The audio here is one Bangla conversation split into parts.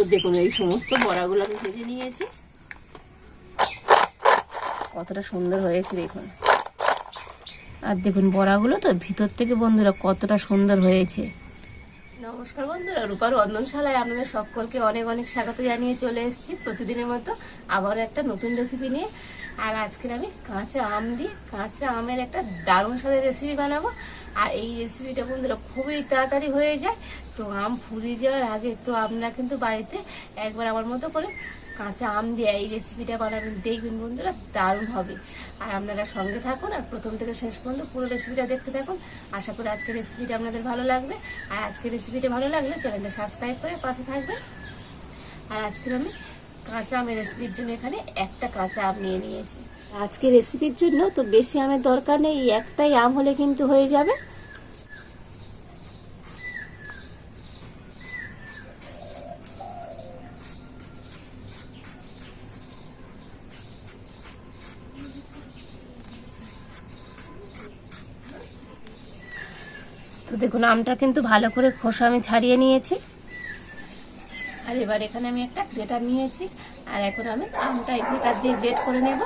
তো দেখুন, এই সমস্ত বড়াগুলো আমি ভেজে নিয়েছি। কতটা সুন্দর হয়েছে দেখুন। আর দেখুন, বড়াগুলো তো ভিতর থেকে বন্ধুরা কতটা সুন্দর হয়েছে। নমস্কার বন্ধুরা রূপার রন্ধনশালায় আপনাদের সকলকে অনেক অনেক স্বাগত জানিয়ে চলে এসেছি প্রতিদিনের মতো আবার একটা নতুন রেসিপি নিয়ে। আর আজকের আমি কাঁচা আম দিয়ে, কাঁচা আমের একটা দারুণ স্বাদের রেসিপি বানাবো। আর এই রেসিপিটা বন্ধুরা খুবই তাড়াতাড়ি হয়ে যায়, তো আম ফুরিয়ে যাওয়ার আগে তো আপনারা কিন্তু বাড়িতে একবার আমার মতো করে কাঁচা আম দিয়ে এই রেসিপিটা বানাবেন, দেখবেন বন্ধুরা দারুণ হবে। আর আপনারা সঙ্গে থাকুন আর প্রথম থেকে শেষ পর্যন্ত পুরো রেসিপিটা দেখতে থাকুন। আশা করি আজকের রেসিপিটা আপনাদের ভালো লাগবে। আর আজকের রেসিপিটা ভালো লাগলে চ্যানেলটা সাবস্ক্রাইব করে পাশে থাকবেন। আর আজকের আমি কাঁচা আমের রেসিপির জন্য এখানে একটা কাঁচা আম নিয়ে নিয়েছি। আজকে রেসিপির জন্য তো বেশি আমের দরকার নেই একটাই আম হলে কিন্তু হয়ে যাবে। তো দেখুন, আমটা কিন্তু ভালো করে খোসা আমি ছাড়িয়ে নিয়েছি। আর এবার এখানে আমি একটা গ্রেটার নিয়েছি, আর এখন আমি আমটা গ্রেটার দিয়ে গ্রেট করে নেব।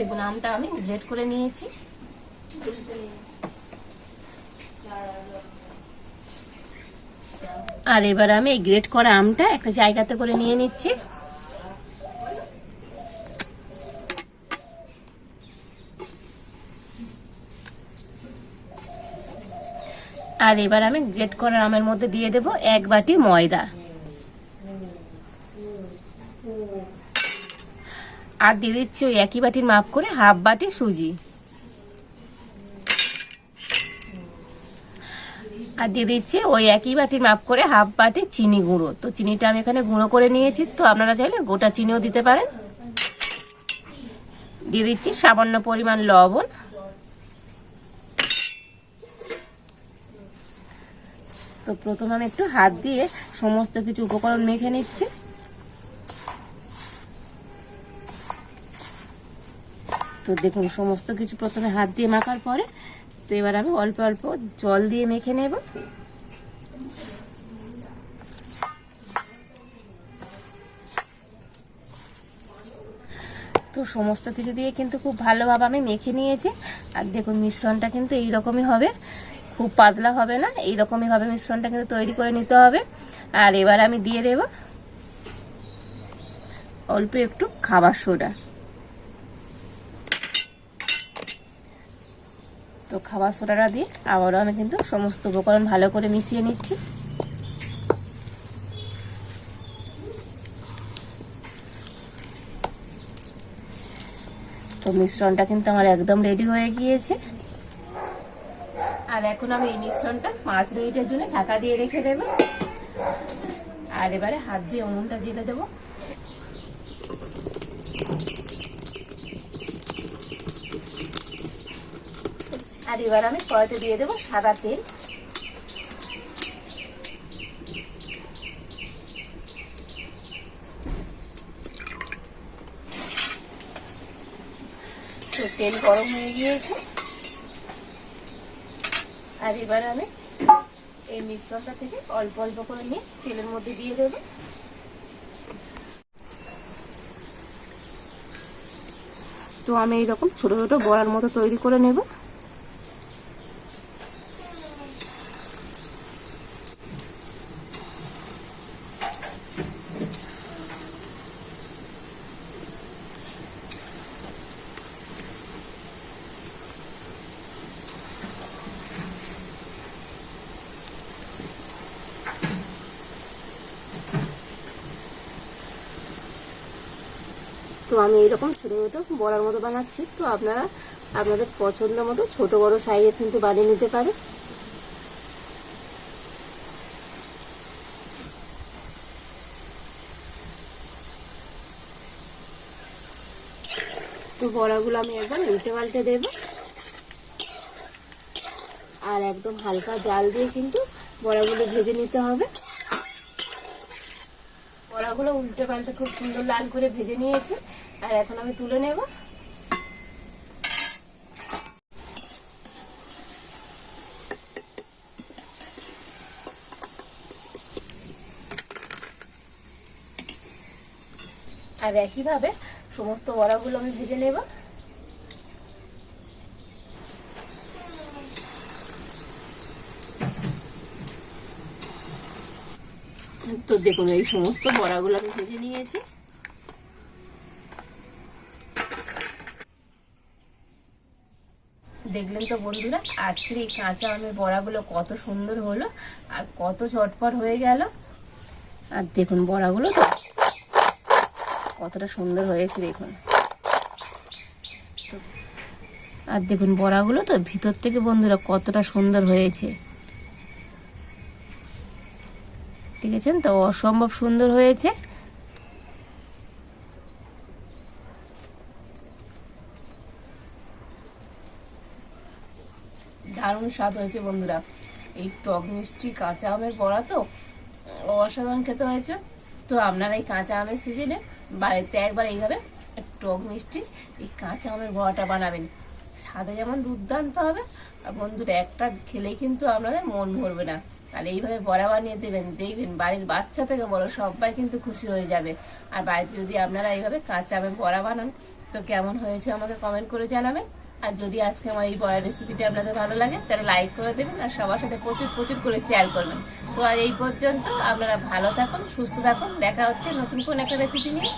দেখুন, আমটা আমি গ্রেট করে নিয়েছি। আর এবার আমি এই গ্রেট করা আমটা একটা জায়গাতে করে নিয়ে নিচ্ছি। আর এবার আমি গ্রেট করা আমের মধ্যে দিয়ে দেব এক বাটি ময়দা। আর দিয়ে দিচ্ছি ওই একই বাটির মাপ করে হাফ বাটি সুজি। আর দিয়ে দিচ্ছি ওই একই বাটির মাপ করে হাফ বাটি চিনি গুঁড়ো। তো চিনিটা আমি এখানে গুঁড়ো করে নিয়েছি। তো আপনারা চাইলে গোটা চিনিও দিতে পারেন। দিয়ে দিচ্ছি সামান্য পরিমাণ লবণ। তো প্রথমে আমি একটু হাত দিয়ে সমস্ত কিছু উপকরণ মেখে নিচ্ছি। তো দেখুন, সমস্ত কিছু প্রথমে হাত দিয়ে মাখার পরে তো এবার আমি অল্প অল্প জল দিয়ে মেখে নেব। তো সমস্ত কিছু দিয়ে কিন্তু খুব ভালোভাবে আমি মেখে নিয়েছি। আর দেখুন, মিশ্রণটা কিন্তু এইরকমই হবে। খুব পাতলা হবে না, এইরকমই ভাবে মিশ্রণটা কিন্তু তৈরি করে নিতে হবে। আর এবার আমি দিয়ে দেব অল্প একটু খাবার সোডা। তো খাবার সোডাটা দিয়ে আবারও আমি কিন্তু সমস্ত উপকরণ ভালো করে মিশিয়ে নিচ্ছি। তো মিশ্রণটা কিন্তু আমার একদম রেডি হয়ে গিয়েছে। আর এখন আমি এই মিশ্রণটা পাঁচ মিনিটের জন্য ঢাকা দিয়ে রেখে দেব। আর এবারে হাত দিয়ে উনুনটা জেলে দেবো। আর এবার আমি কড়াইতে দিয়ে দেবো সাদা তেল। তো তেল গরম হয়ে গিয়েছে। আর এবার আমি এই মিশ্রণটা থেকে অল্প অল্প করে নিয়ে তেলের মধ্যে দিয়ে দেবো। তো আমি এইরকম ছোট ছোট বড়ার মতো তৈরি করে নেব। তো আমি এরকম ছোটো ছোটো বড়ার মতো বানাচ্ছি। তো আপনারা আপনাদের পছন্দ মতো ছোটো বড় সাইজের কিন্তু বানিয়ে নিতে পারে তো বড়াগুলো আমি একবার উল্টে পাল্টে দেব। আর একদম হালকা জাল দিয়ে কিন্তু বড়াগুলো ভেজে নিতে হবে। বড়াগুলো উল্টে পাল্টে খুব সুন্দর লাল করে ভেজে নিয়েছি। আর এখন আমি তুলে নেব। আর একইভাবে সমস্ত বড়াগুলো আমি ভেজে নেব। তো দেখুন, এই সমস্ত বড়াগুলো আমি ভেজে নিয়েছি। দেখলেন তো বন্ধুরা, আজকের এই কাঁচা আমের বড়াগুলো কত সুন্দর হলো আর কত চটপট হয়ে গেল। আর দেখুন বড়াগুলো তো কতটা সুন্দর হয়েছে দেখুন। আর দেখুন বড়াগুলো তো ভিতর থেকে বন্ধুরা কতটা সুন্দর হয়েছে। দেখেছেন তো অসম্ভব সুন্দর হয়েছে। দারুণ স্বাদ হয়েছে বন্ধুরা। এই টক মিষ্টি কাঁচা আমের বড়া তো, অসাধারণ খেতে হয়েছে। তো আপনারা এই কাঁচা আমের সিজনে বাড়িতে একবার এইভাবে টক মিষ্টি, এই কাঁচা আমের বড়াটা বানাবেন। স্বাদে যেমন দুর্দান্ত হবে, আর বন্ধুরা, একটা খেলেই কিন্তু আপনাদের মন ভরবে না। আর এইভাবে বড়া বানিয়ে দেবেন, দেখবেন বাড়ির বাচ্চা থেকে বড় সবাই কিন্তু খুশি হয়ে যাবে। আর বাড়িতে যদি আপনারা এইভাবে কাঁচা আমের বড়া বানান, তো কেমন হয়েছে আমাকে কমেন্ট করে জানাবেন। আর যদি আজকে আমার এই বড়া রেসিপিটি আপনাদের ভালো লাগে, তাহলে লাইক করে দেবেন আর সবার সাথে প্রচুর প্রচুর করে শেয়ার করবেন। তো আর এই পর্যন্ত আপনারা ভালো থাকুন, সুস্থ থাকুন, দেখা হচ্ছে নতুন কোন একটা রেসিপি নিয়ে।